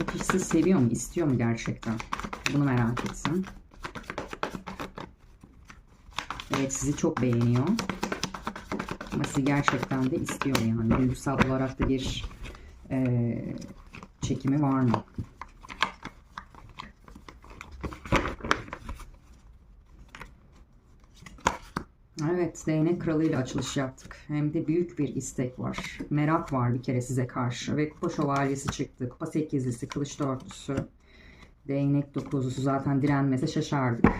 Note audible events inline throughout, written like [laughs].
Bu kişi seviyor mu? istiyor mu gerçekten? Bunu merak etsin. Evet sizi çok beğeniyor. Ama sizi gerçekten de istiyor yani. Duygusal olarak da bir eee, çekimi var mı? Evet, değnek kralıyla açılış yaptık. Hem de büyük bir istek var. Merak var bir kere size karşı. Ve kupa şövalyesi çıktı. Kupa sekizlisi, kılıç dörtlüsü. Değnek dokuzlusu zaten direnmese şaşardık.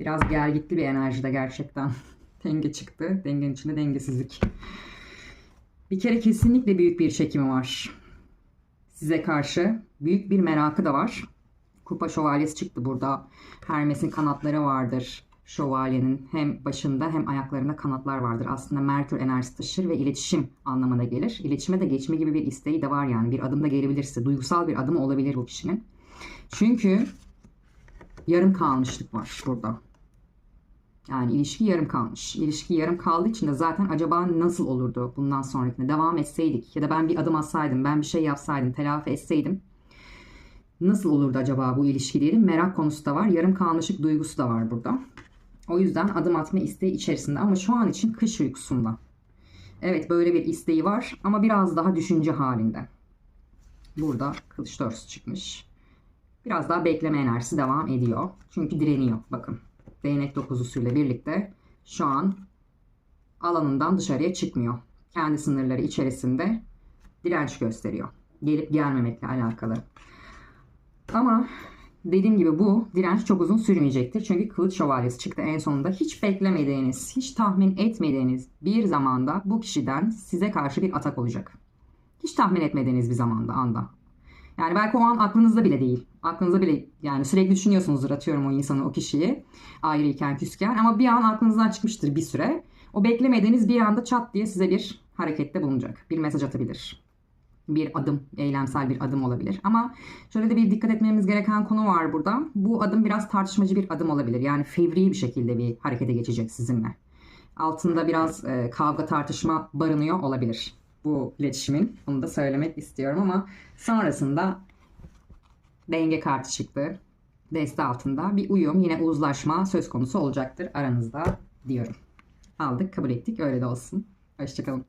Biraz gergitli bir enerjide gerçekten. [laughs] Denge çıktı. Dengenin içinde dengesizlik. Bir kere kesinlikle büyük bir çekimi var. Size karşı büyük bir merakı da var. Kupa şövalyesi çıktı burada. Hermes'in kanatları vardır. Şövalyenin hem başında hem ayaklarında kanatlar vardır. Aslında Merkür enerjisi taşır ve iletişim anlamına gelir. İletişime de geçme gibi bir isteği de var yani. Bir adım da gelebilirse. Duygusal bir adım olabilir bu kişinin. Çünkü yarım kalmışlık var burada. Yani ilişki yarım kalmış. İlişki yarım kaldığı için de zaten acaba nasıl olurdu bundan sonrakine? Devam etseydik ya da ben bir adım atsaydım, ben bir şey yapsaydım, telafi etseydim nasıl olurdu acaba bu ilişki diyelim. Merak konusu da var. Yarım kalmışlık duygusu da var burada. O yüzden adım atma isteği içerisinde ama şu an için kış uykusunda. Evet böyle bir isteği var ama biraz daha düşünce halinde. Burada kılıç dörtüsü çıkmış. Biraz daha bekleme enerjisi devam ediyor. Çünkü direniyor. Bakın. Değnek dokuzusuyla birlikte şu an alanından dışarıya çıkmıyor. Kendi sınırları içerisinde direnç gösteriyor. Gelip gelmemekle alakalı. Ama dediğim gibi bu direnç çok uzun sürmeyecektir. Çünkü kılıç şövalyesi çıktı en sonunda. Hiç beklemediğiniz, hiç tahmin etmediğiniz bir zamanda bu kişiden size karşı bir atak olacak. Hiç tahmin etmediğiniz bir zamanda, anda. Yani belki o an aklınızda bile değil. Aklınızda bile yani sürekli düşünüyorsunuzdur atıyorum o insanı, o kişiyi ayrıyken, küsken ama bir an aklınızdan çıkmıştır bir süre. O beklemediğiniz bir anda çat diye size bir harekette bulunacak. Bir mesaj atabilir. Bir adım, eylemsel bir adım olabilir. Ama şöyle de bir dikkat etmemiz gereken konu var burada. Bu adım biraz tartışmacı bir adım olabilir. Yani fevri bir şekilde bir harekete geçecek sizinle. Altında biraz e, kavga tartışma barınıyor olabilir bu iletişimin. Bunu da söylemek istiyorum ama sonrasında denge kartı çıktı. Deste altında bir uyum yine uzlaşma söz konusu olacaktır aranızda diyorum. Aldık kabul ettik öyle de olsun. Hoşçakalın.